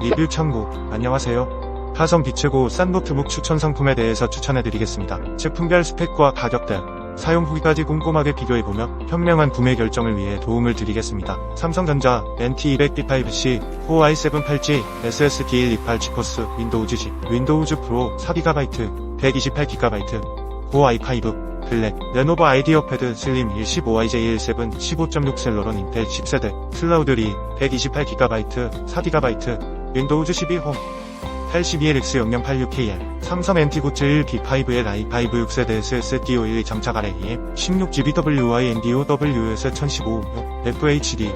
리뷰 참고 안녕하세요. 가성 비최고 싼 노트북 추천 상품에 대해서 추천해드리겠습니다. 제품별 스펙과 가격대, 사용 후기까지 꼼꼼하게 비교해보며 현명한 구매 결정을 위해 도움을 드리겠습니다. 삼성전자 NT200B5C, 코어 i7 8G, SSD 128 지코스, 윈도우즈 10, 윈도우즈 프로 4GB, 128GB, 코어 i5, 블랙, 레노버 아이디어 패드 슬림 15IJ17 15.6 셀러론 인텔 10세대, 클라우드3 128GB, 4GB, 윈도우즈 12홈, 82LX0086KL, 삼성 NT971B5L i5 6세대 SSD51 장착 RAM, 16GB WINDOWS 1015, FHD,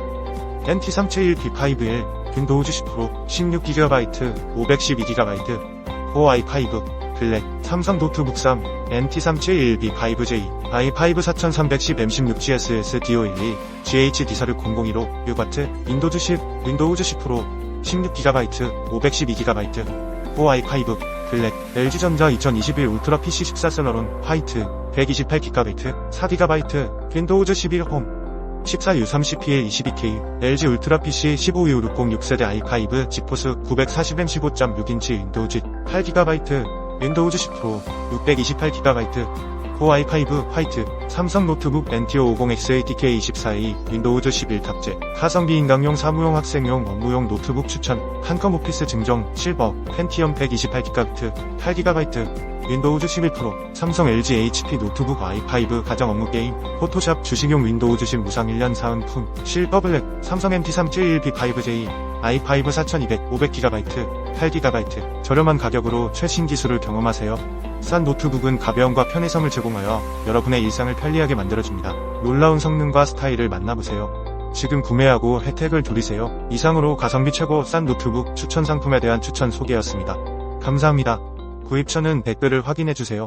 NT371B5L, 윈도우즈 10 프로, 16GB, 512GB, 코어 i5, 블랙, 삼성 노트북 3, NT371B5J, i5 4310 M16GS SDO12, GHD460015, 유바트, 윈도우즈 10, 윈도우즈 10 프로, 16GB, 512GB, 코어 i5, 블랙, LG전자 2021 울트라 PC 14 셀러론, 화이트, 128GB, 4GB, 윈도우즈 11 홈, 14U30PL 22K, LG 울트라 PC 15U60 6세대 i5, 지포스 940M 15.6인치 윈도우즈 8GB, 윈도우즈 10 프로, 628GB, 코어 i5 화이트, 삼성 노트북 NT550X ATK24A, 윈도우즈 11 탑재, 가성비 인강용 사무용 학생용 업무용 노트북 추천, 한컴 오피스 증정, 실버, 펜티엄 128GB, 8GB, 윈도우즈 11 프로, 삼성 LG HP 노트북 i5 가정 업무 게임, 포토샵 주식용 윈도우즈 10 무상 1년 사은품, 실버 블랙, 삼성 MT371B5J, i5 4200, 500GB, 8GB, 저렴한 가격으로 최신 기술을 경험하세요. 싼 노트북은 가벼움과 편의성을 제공하여 여러분의 일상을 편리하게 만들어줍니다. 놀라운 성능과 스타일을 만나보세요. 지금 구매하고 혜택을 누리세요. 이상으로 가성비 최고 싼 노트북 추천 상품에 대한 추천 소개였습니다. 감사합니다. 구입처는 댓글을 확인해주세요.